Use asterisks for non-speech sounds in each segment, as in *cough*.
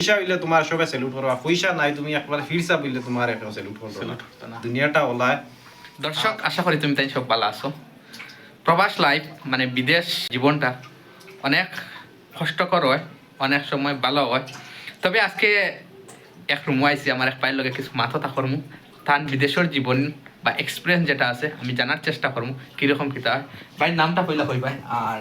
পয়সা হইলে তোমার সবে স্যালুট করবা। পয়সা নাই তুমি একবার ফিরসা বললে তোমার একটা স্যালুট করবে। দুনিয়াটা ওলায়। দর্শক আশা করি তুমি তাই সব ভালো আছো। প্রবাস লাইফ মানে বিদেশ জীবনটা অনেক কষ্টকর হয় অনেক সময় ভালো হয়। তবে আজকে এক রুমু আইসি আমার এক পায়ের লগে কিছু মাথা করমু। তার বিদেশের জীবন বা এক্সপিরিয়েন্স যেটা আছে আমি জানার চেষ্টা করব কীরকম কিতা হয়। ভাই নামটা কইলা কই ভাই? আর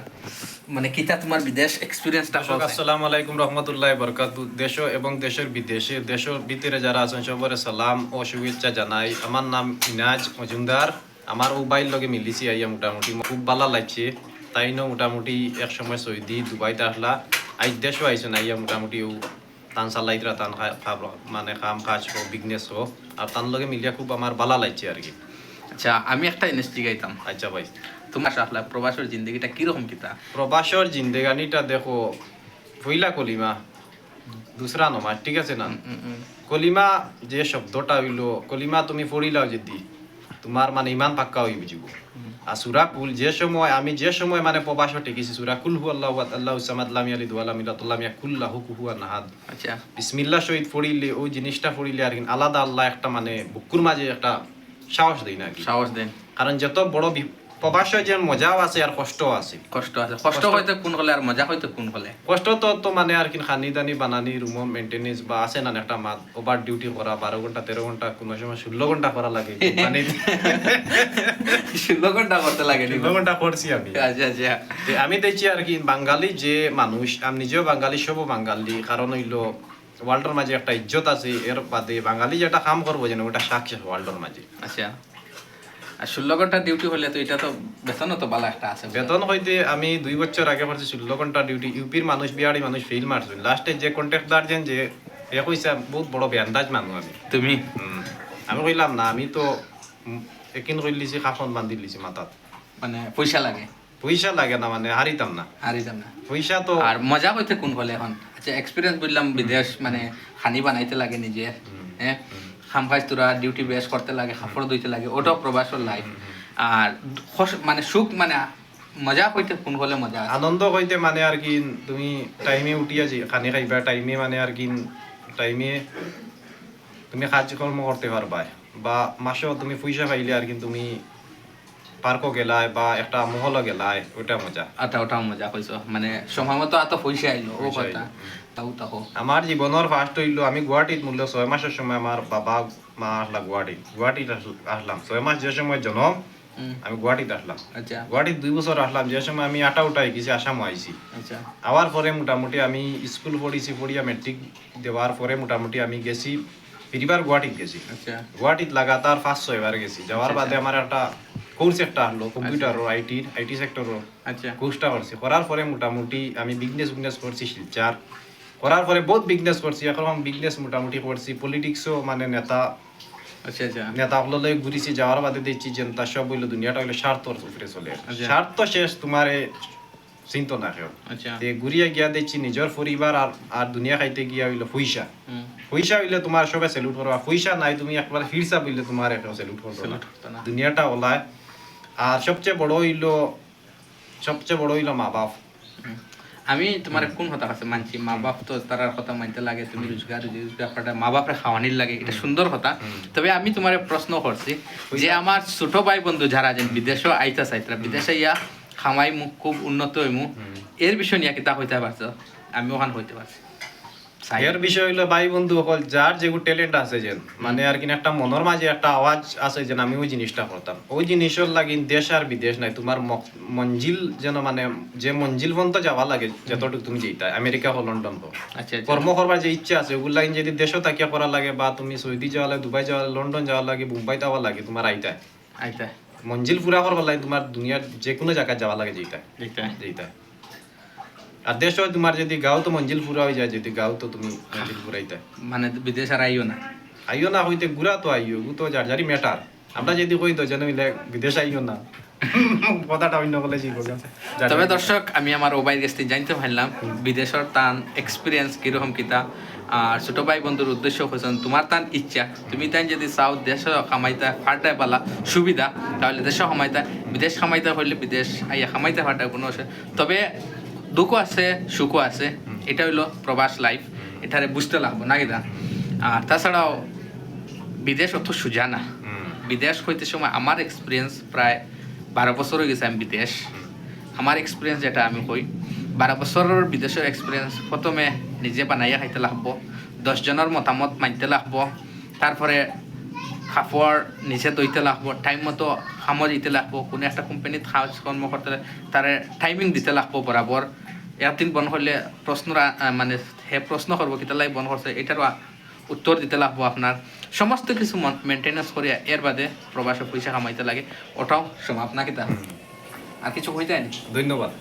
মানে কিতা তোমার বিদেশ এক্সপিরিয়েন্সটা দর্শক আসসালামু আলাইকুম রহমতুল্লাহ বরকাত দেশ এবং দেশের বিদেশে দেশের ভিতরে যারা আছেন সবরে সালাম ও শুভেচ্ছা জানাই। আমার নাম ইনাজ মজুমদার। আমার মোবাইল লগে মিলিছি আইয়া মোটামুটি। খুব ভালো লাগছে। তাই ন মোটামুটি এক সময় সৌদি দুবাইতে আসলা। আজ দেশও আইসেন আইয়া মোটামুটি ও তান চালাইতরা তান মানে কাম কাজ হোক বিজনেস হোক আর তার লগে মিলিয়া খুব আমার ভালো লাগছে আর কি। আচ্ছা আমি একটা জিনিস জিগাইতাম আচ্ছা ভাই। তোমার আসলে প্রবাসের জিন্দগিটা কীরকম কিতা? প্রবাসর জিন্দেগানিটা দেখো কলিমা দুসরা ঠিক আছে না? কলিমা যে শব্দটা হইল কলিমা তুমি পড়িলাও যদি তোমার মানে ইমান পাক্কা হই বুঝিব আর সুরা কুল যে সময় আমি যে সময় মানে প্রবাস টেকেছি সুরা কুল হু আল্লাহ আল্লাহ সামাদ লামি আলী দুয়ালা মিলাতুল্লাহ মিয়া কুল্লাহ কুহু নাহাদ আচ্ছা। বিসমিল্লাহ শহীদ পড়িলে ওই জিনিসটা পড়িলে আর কি আলাদা আল্লাহ একটা মানে বুকুর মাঝে একটা সাহস দেই না সাহস দেন কারণ যত বড় প্রবাসে যে মজাও আছে আর কষ্টও আছে। কষ্ট আছে। কষ্ট হয়তো কোন হলে আর মজা হয়তো কোন হলে। কষ্ট তো তো মানে আর কি খানি দানি বানানি রুম মেনটেনেন্স বা আছে না একটা মাত ওভার ডিউটি করা বারো ঘণ্টা তেরো ঘণ্টা কোনো সময় ষোলো ঘণ্টা করা লাগে *laughs* মানে ষোলো ঘণ্টা করতে লাগে ষোলো ঘণ্টা করছি আমি। আচ্ছা আচ্ছা। আমি দেখছি আর কি বাঙালি যে মানুষ আমি নিজেও বাঙালি সবও বাঙালি কারণ হইল ওয়ার্ল্ডের মাঝে একটা ইজ্জত আছে এর বাদে বাঙালি যেটা কাম করব যেন ওটা সাকসেস ওয়ার্ল্ডের মাঝে। আচ্ছা। আর ষোলো ঘণ্টা ডিউটি হলে তো এটা তো বেতনও তো ভালো একটা আছে বেতন হইতে আমি দুই বছর আগে পারছি ষোলো ঘণ্টা ডিউটি ইউপির মানুষ বিহারি মানুষ ফিল মারছেন। লাস্টে যে কন্ট্রাক্টর যেন যে এ কইছে বহুত বড় বেন্দাজ মানুষ আমি। তুমি? আমি কইলাম না আমি তো একিন কই লিছি কাফন বান্ধি লিছি মাথাত। মানে পয়সা লাগে? পয়সা লাগে না মানে হারিতাম না। হারি যাম না। পয়সা তো আর মজা হইতে কোন হলে এখন? আচ্ছা এক্সপিরিয়েন্স বললাম বিদেশ মানে খানি বানাইতে লাগে নিজে হ্যাঁ? খাম খাইজ তোরা ডিউটি বেশ করতে লাগে কাপড় ধুইতে লাগে ওটাও প্রবাসর লাইফ আর মানে সুখ মানে মজা হইতে কোন হলে মজা আনন্দ কইতে মানে আর কি তুমি টাইমে উঠিয়া যে খানি খাইবা টাইমে মানে আর কি টাইমে তুমি কাজকর্ম করতে পারবা। বা মাসেও তুমি পয়সা পাইলে আর কি তুমি পার্কও গেলাই বা একটা মহল গেলাই ওটা মজা। ওটাও মজা কইছো। মানে সময় মতো এত পয়সা আইলো ও কথা। তাও তাও আমার জীবনের ফার্স্ট হইল আমি গুয়াহাটিত মূল্য ছয় মাসের সময় আমার বাবা মা আসলা গুয়াহাটি। গুয়াহাটিত আসলাম। ছয় মাস যে সময় জন্ম আমি গুয়াহাটিতে আসলাম। আচ্ছা। গুয়াহাটিত দুই বছর আসলাম যে সময় আমি আটা উঠাই গেছি আসামও আইছি। আচ্ছা। আওয়ার পরে মোটামুটি আমি স্কুল পড়িছি পড়িয়া মেট্রিক দেওয়ার পরে মোটামুটি আমি গেছি ফিরিবার গুয়াহাটিত গেছি। আচ্ছা। গুয়াহাটিত লাগাতার পাঁচ ছয়বার গেছি। যাওয়ার বাদে আমার একটা কোর্স একটা আসলো কম্পিউটারও আইটির আইটি আইটি সেক্টরও আচ্ছা। কোর্সটা করছি করার পরে মোটামুটি আমি বিজনেস বিজনেস করছি শিলচার। করার পরে বহুত বিজনেস করছি এখন আমি বিজনেস মোটামুটি করছি। পলিটিক্সও মানে নেতা আচ্ছা আচ্ছা। নেতা হলে ঘুরিছি যাওয়ার বাদে দেখছি যে তা সব হইল দুনিয়াটা হইল উপরে চলে। আচ্ছা। স্বার্থ শেষ তোমারে চিন্ত না কেউ ঘুরিয়া গিয়া দেখছি নিজের পরিবার আর আর দুনিয়া খাইতে গিয়া হইল পয়সা পয়সা হইলে তোমার সবে স্যালুট করবা পয়সা নাই তুমি একবার ফিরসা বললে তোমার একটা স্যালুট করব। দুনিয়াটা ওলায়। আর সবচেয়ে বড় হইল সবচেয়ে বড় হইল মা বাপ। আমি তোমার কোন কথা আছে মানছি? মা বাপ তো তার কথা মানতে লাগে তুমি রোজগার রুজি রোজগার করাটা মা বাপরে খাওয়ানির লাগে এটা সুন্দর কথা। তবে আমি তোমার প্রশ্ন করছি যে আমার ছোট ভাই বন্ধু যারা যেন বিদেশও আইতা চাইতরা বিদেশে ইয়া খামাই মুখ খুব উন্নত হইমু এর বিষয় নিয়ে কিতা হইতে পারছ? আমি ওখান হইতে পারছি। এর বিষয় হইল ভাই বন্ধু সকল যার যেগুলো ট্যালেন্ট আছে যেন মানে আর কিনা একটা মনের মাঝে একটা আওয়াজ আছে যেন আমি ওই জিনিসটা করতাম। ওই জিনিসের লাগি দেশ আর বিদেশ নাই তোমার মঞ্জিল যেন মানে যে মঞ্জিল পর্যন্ত যাওয়া লাগে যতটুকু তুমি যেটা আমেরিকা হোক লন্ডন হোক আচ্ছা আচ্ছা। কর্ম করবার যে ইচ্ছা আছে ওগুলো লাইন যদি দেশও তাকিয়া করা লাগে বা তুমি সৌদি যাওয়া লাগে দুবাই যাওয়া লাগে লন্ডন যাওয়া লাগে মুম্বাই যাওয়া লাগে তোমার আইতা আইতা মঞ্জিল পুরা করবার লাগে তোমার দুনিয়ার যে কোনো জায়গায় যাওয়া লাগে যেটা যেটা আর দেশও তোমার যদি গাও তো মঞ্জিল পুরা হয়ে যায় যদি গাও তো তুমি মঞ্জিল পুরাইতে। মানে বিদেশ আর আইও না? আইও না হইতে গুড়া তো আইও গু তো যার যারি ম্যাটার আমরা যদি কই তো যেন মিলে বিদেশ আইও না। কথাটা অন্য বলে তবে দর্শক আমি আমার ওবাই গেস্তি জানতে পারলাম বিদেশের তান এক্সপিরিয়েন্স কীরকম কিতা? আর ছোট ভাই বন্ধুর উদ্দেশ্য হয়েছেন তোমার তান ইচ্ছা তুমি তাই যদি চাও দেশ কামাইতে ফাটাই পালা সুবিধা তাহলে দেশে কামাইতা বিদেশ কামাইতে হইলে বিদেশ আইয়া কামাইতে ফাটাই কোনো অসুবিধা তবে দুঃখও আছে সুখও আছে। এটা হইল প্রবাস লাইফ এটারে বুঝতে লাগবো, না কিনা আর তাছাড়াও, বিদেশ অত সোজা না। বিদেশ হইতে সময় আমার এক্সপিরিয়েন্স প্রায় বারো বছর হয়ে গেছে আমি বিদেশ। আমার এক্সপিরিয়েন্স যেটা আমি কই, বারো বছরের বিদেশের এক্সপিরিয়েন্স প্রথমে নিজে বানাইয়া খাইতে লাগবো, দশজনের মতামত মানতে লাগবো। তারপরে কাপড় নিজে দইতে লাগবো টাইম মতো খামো দিতে লাগবো কোনো একটা কোম্পানিত কাজ কর্ম করতে তারে টাইমিং দিতে লাগবো বরাবর একদিন বন করলে প্রশ্ন মানে হে প্রশ্ন করব কিতালাই বন করছে এটারও উত্তর দিতে লাগবো আপনার সমস্ত কিছু মেনটেনেন্স করে এর বাদে প্রবাসে পয়সা কামাইতে লাগে। ওটাও সমাপ না কিতা আর কিছু হইতে ধন্যবাদ।